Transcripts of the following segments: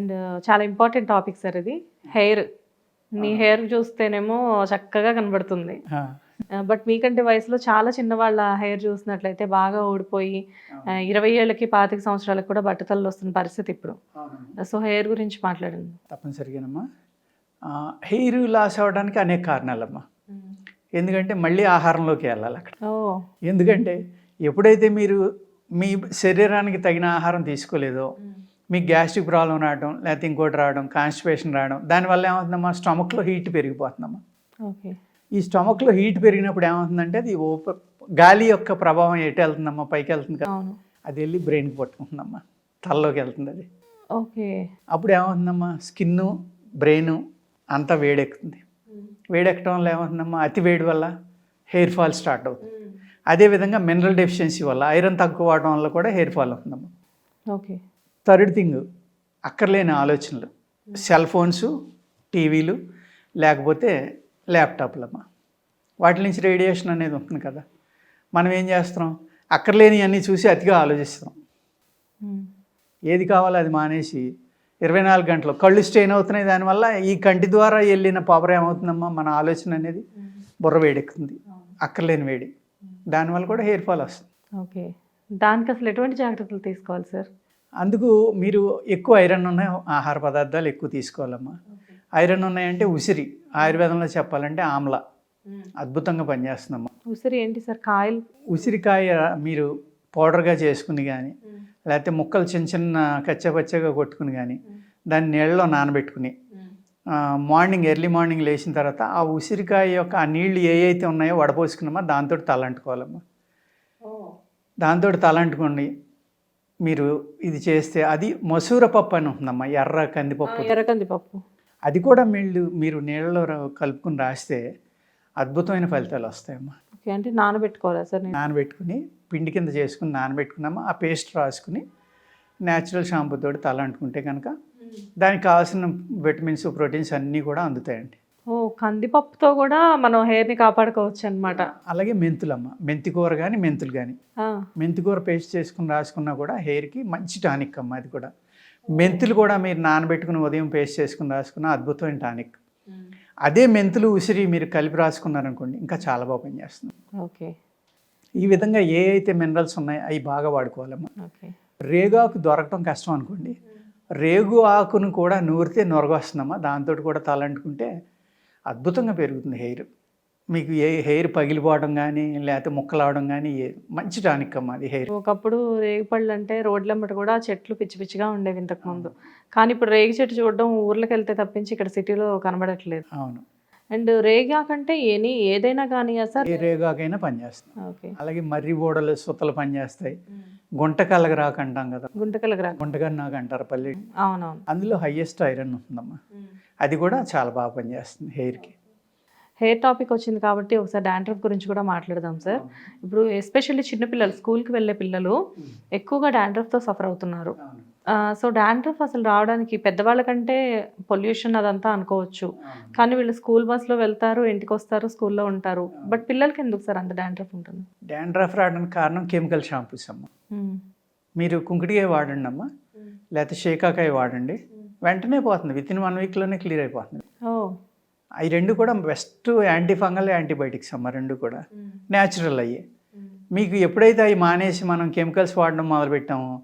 And చాలా important topic sir ఇది. Hair. మీ హెయిర్ చూస్తేనేమో చక్కగా కనబడుతుంది. బట్ మీకంటే వయసులో చాలా చిన్న వాళ్ళ హెయిర్ చూసినట్లయితే బాగా ఊడిపోయి ఇరవై ఏళ్ళకి పాతిక సంవత్సరాలకు కూడా బట్టతల్లో వస్తున్న పరిస్థితి ఇప్పుడు. సో హెయిర్ గురించి మాట్లాడండి. తప్పనిసరిగానమ్మా. హెయిర్ లాస్ అవ్వడానికి అనేక కారణాలమ్మా. ఎందుకంటే మళ్ళీ ఆహారంలోకి వెళ్ళాలి అక్కడ. ఎందుకంటే ఎప్పుడైతే మీరు మీ శరీరానికి తగిన ఆహారం తీసుకోలేదో మీకు గ్యాస్ట్రిక్ ప్రాబ్లం రావడం లేకపోతే ఇంకోటి రావడం కాన్స్టిపేషన్ రావడం దానివల్ల ఏమవుతుందమ్మా? స్టమక్లో హీట్ పెరిగిపోతుందమ్మా. ఓకే. ఈ స్టమక్లో హీట్ పెరిగినప్పుడు ఏమవుతుందంటే అది ఓప గాలి యొక్క ప్రభావం ఎటు వెళ్తుందమ్మా? పైకి వెళ్తుంది కదా. అది వెళ్ళి బ్రెయిన్కి పట్టుకుంటుందమ్మా. తలలోకి వెళ్తుంది అది. ఓకే. అప్పుడు ఏమవుతుందమ్మా? స్కిన్ బ్రెయిన్ అంతా వేడెక్కుతుంది. వేడెక్కడం వల్ల ఏమవుతుందమ్మా? అతి వేడి వల్ల హెయిర్ ఫాల్ స్టార్ట్ అవుతుంది. అదేవిధంగా మినరల్ డెఫిషియన్సీ వల్ల ఐరన్ తక్కువ వాడడం వల్ల కూడా హెయిర్ ఫాల్ అవుతుందమ్మా. ఓకే. థర్డ్ థింగ్ అక్కర్లేని ఆలోచనలు. సెల్ ఫోన్స్ టీవీలు లేకపోతే ల్యాప్టాప్లమ్మా. వాటి నుంచి రేడియేషన్ అనేది ఉంటుంది కదా. మనం ఏం చేస్తున్నాం? అక్కర్లేని అన్నీ చూసి అతిగా ఆలోచిస్తున్నాం. ఏది కావాలో అది మానేసి ఇరవై నాలుగు గంటలు కళ్ళు స్ట్రెయిన్ అవుతున్నాయి దానివల్ల ఈ కంటి ద్వారా వెళ్ళిన పవర్ ఏమవుతుందమ్మా మన ఆలోచన అనేది బుర్ర వేడెక్కుతుంది అక్కర్లేని వేడి. దానివల్ల కూడా హెయిర్ ఫాల్ వస్తుంది. ఓకే. దానికి అసలు ఎటువంటి జాగ్రత్తలు తీసుకోవాలి సార్? అందుకు మీరు ఎక్కువ ఐరన్ ఉన్న ఆహార పదార్థాలు ఎక్కువ తీసుకోవాలమ్మా. ఐరన్ ఉన్నాయంటే ఉసిరి. ఆయుర్వేదంలో చెప్పాలంటే ఆమ్ల. అద్భుతంగా పనిచేస్తుందమ్మా. ఉసిరి ఏంటి సార్? కాయలు? ఉసిరికాయ మీరు పౌడర్గా చేసుకుని కానీ లేకపోతే ముక్కలు చిన్న చిన్న కచ్చపచ్చగా కొట్టుకుని కానీ దాన్ని నీళ్ళలో నానబెట్టుకుని మార్నింగ్ ఎర్లీ మార్నింగ్ లేచిన తర్వాత ఆ ఉసిరికాయ యొక్క ఆ నీళ్ళు ఏ అయితే ఉన్నాయో వడపోసుకున్నామా దాంతో తలంటుకోవాలమ్మా. దాంతో తలంటుకోండి. మీరు ఇది చేస్తే అది మసూర పప్పు అని ఉంటుందమ్మా ఎర్ర కందిపప్పు. ఎర్రకంది పప్పు అది కూడా మీరు మీరు నీళ్ళలో కలుపుకుని రాస్తే అద్భుతమైన ఫలితాలు వస్తాయమ్మా. ఓకే అంటే నానబెట్టుకోవాలా సార్ నేను? నానబెట్టుకుని పిండి కింద చేసుకుని నానబెట్టుకున్నామా ఆ పేస్ట్ రాసుకుని న్యాచురల్ షాంపూ తోటి తల అంటుకుంటే కనుక దానికి కావాల్సిన విటమిన్స్ ప్రోటీన్స్ అన్నీ కూడా అందుతాయండి. ఓ కందిపప్పుతో కూడా మనం హెయిర్ని కాపాడుకోవచ్చు అనమాట అలాగే మెంతులమ్మ. మెంతి కూర కానీ మెంతులు కానీ మెంతి కూర పేస్ట్ చేసుకుని రాసుకున్నా కూడా హెయిర్కి మంచి టానిక్ అమ్మ అది కూడా. మెంతులు కూడా మీరు నానబెట్టుకుని ఉదయం పేస్ట్ చేసుకుని రాసుకున్న అద్భుతమైన టానిక్. అదే మెంతులు ఉసిరి మీరు కలిపి రాసుకున్నారనుకోండి ఇంకా చాలా బాగా పనిచేస్తుంది. ఓకే. ఈ విధంగా ఏ అయితే మినరల్స్ ఉన్నాయో అవి బాగా వాడుకోవాలమ్మా. ఓకే. రేగాకు దొరకటం కష్టం అనుకోండి. రేగు ఆకును కూడా నూరితే నొరగొస్తుందమ్మా. దాంతో కూడా తలంటుకుంటే అద్భుతంగా పెరుగుతుంది హెయిర్. మీకు ఏ హెయిర్ పగిలిపోవడం కానీ లేకపోతే ముక్కలవడం కానీ ఏ మంచి టానిక్ అమ్మా అది హెయిర్. ఒకప్పుడు రేగిపళ్ళు అంటే రోడ్లమ్మట కూడా చెట్లు పిచ్చి పిచ్చిగా ఉండేవి ఇంతకు ముందు. కానీ ఇప్పుడు రేగి చెట్టు చూడడం ఊర్లోకి వెళ్తే తప్పించి ఇక్కడ సిటీలో కనబడట్లేదు. అవును. అండ్ రేగి ఆకంటే ఎనీ ఏదైనా కానీ సార్ ఏ రేగాకైనా పనిచేస్తుంది ఓకే. అలాగే మర్రి ఓడలు సుత్తలు పనిచేస్తాయి గుంటకలగ రాక అంటాం కదా. గుంటగా నాకు అంటారు పల్లి. అవునవును. అందులో హయ్యెస్ట్ ఐరన్ ఉంటుందమ్మా. అది కూడా చాలా బాగా పనిచేస్తుంది హెయిర్కి. హెయిర్ టాపిక్ వచ్చింది కాబట్టి ఒకసారి డాండ్రఫ్ గురించి కూడా మాట్లాడదాం సార్. ఇప్పుడు ఎస్పెషల్లీ చిన్నపిల్లలు స్కూల్కి వెళ్ళే పిల్లలు ఎక్కువగా డాండ్రఫ్తో సఫర్ అవుతున్నారు. సో డాండ్రఫ్ అసలు రావడానికి పెద్దవాళ్ళకంటే పొల్యూషన్ అదంతా అనుకోవచ్చు. కానీ వీళ్ళు స్కూల్ బస్లో వెళ్తారు ఇంటికి వస్తారు స్కూల్లో ఉంటారు. బట్ పిల్లలకి ఎందుకు సార్ అంత డాండ్రఫ్ ఉంటుంది? డాండ్రఫ్ రావడానికి కారణం కెమికల్ షాంపూస్ అమ్మ. మ్మ్. మీరు కుంకుడికాయ వాడండి అమ్మా లేకపోతే షేకాకాయ వాడండి. వెంటనే పోతుంది. విత్ ఇన్ వన్ వీక్లోనే క్లియర్ అయిపోతుంది. అవి రెండు కూడా బెస్ట్ యాంటీ ఫంగల్ యాంటీబయాటిక్స్ అమ్మ రెండు కూడా. న్యాచురల్ అయ్యి. మీకు ఎప్పుడైతే అవి మానేసి మనం కెమికల్స్ వాడడం మొదలుపెట్టామో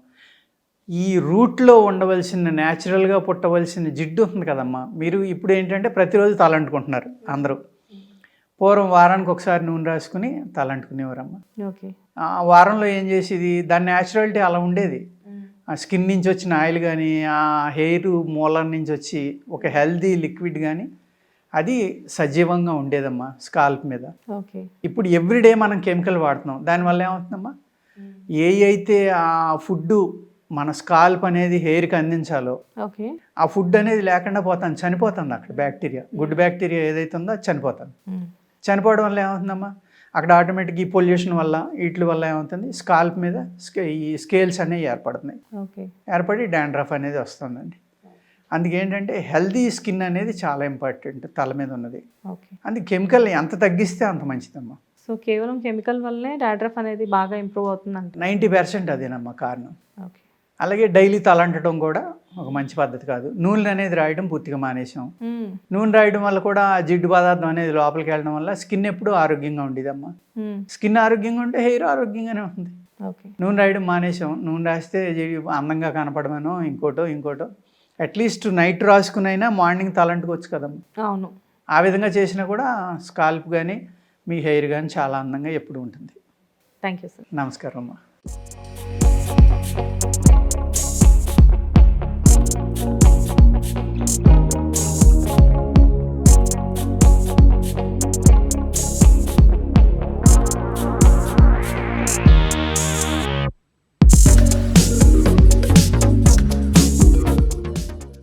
ఈ రూట్లో ఉండవలసిన న్యాచురల్గా పుట్టవలసిన జిడ్డు ఉంది కదమ్మా. మీరు ఇప్పుడు ఏంటంటే ప్రతిరోజు తలంటుకుంటున్నారు అందరూ. పూర్వం వారానికి ఒకసారి నూనె రాసుకుని తలంటుకునేవారమ్మా. ఓకే. ఆ వారంలో ఏం చేసేది? దాని న్యాచురాలిటీ అలా ఉండేది. స్కిన్ నుంచి వచ్చిన ఆయిల్ కానీ ఆ హెయిర్ మూలం నుంచి వచ్చి ఒక హెల్దీ లిక్విడ్ కానీ అది సజీవంగా ఉండేదమ్మా స్కాల్ప్ మీద. ఓకే. ఇప్పుడు ఎవ్రీడే మనం కెమికల్ వాడుతున్నాం. దానివల్ల ఏమవుతుందమ్మా? ఏ అయితే ఆ ఫుడ్ మన స్కాల్ప్ అనేది హెయిర్కి అందించాలో ఓకే. ఆ ఫుడ్ అనేది లేకుండా పోతాను చనిపోతుంది అక్కడ బ్యాక్టీరియా. గుడ్ బ్యాక్టీరియా ఏదైతే ఉందో చనిపోతుంది. చనిపోవడం వల్ల ఏమవుతుందమ్మా? అక్కడ ఆటోమేటిక్ ఈ పొల్యూషన్ వల్ల వీటి వల్ల ఏమవుతుంది? స్కాల్ప్ మీద స్కే- ఈ స్కేల్స్ అనేవి ఏర్పడుతున్నాయి. ఓకే. ఏర్పడి డాండ్రఫ్ అనేది వస్తుందండి. అందుకేంటంటే హెల్దీ స్కిన్ అనేది చాలా ఇంపార్టెంట్ తల మీద ఉన్నది. ఓకే. అందుకే కెమికల్ ఎంత తగ్గిస్తే అంత మంచిదమ్మా. సో కేవలం కెమికల్ వల్లే డాండ్రఫ్ అనేది బాగా ఇంప్రూవ్ అవుతుంది నైంటీ పర్సెంట్ అదేనమ్మా కారణం. ఓకే. అలాగే డైలీ తలంటడం కూడా ఒక మంచి పద్ధతి కాదు. నూనె అనేది రాయడం పూర్తిగా మానేసాం. నూనె రాయడం వల్ల కూడా జిడ్డు పదార్థం అనేది లోపలికి వెళ్ళడం వల్ల స్కిన్ ఎప్పుడూ ఆరోగ్యంగా ఉండేదమ్మా. మ్మ్. స్కిన్ ఆరోగ్యంగా ఉంటే హెయిర్ ఆరోగ్యంగానే ఉంటుంది. ఓకే. నూనె రాయడం మానేసాం నూనె రాస్తే అందంగా కనపడమనో ఇంకోటో ఇంకోటో. అట్లీస్ట్ నైట్ రాసుకునైనా మార్నింగ్ తలంటుకోవచ్చు కదమ్మా. అవును. ఆ విధంగా చేసినా కూడా స్కాల్ప్ కానీ మీ హెయిర్ కానీ చాలా అందంగా ఎప్పుడు ఉంటుంది. Thank you sir. నమస్కారం అమ్మా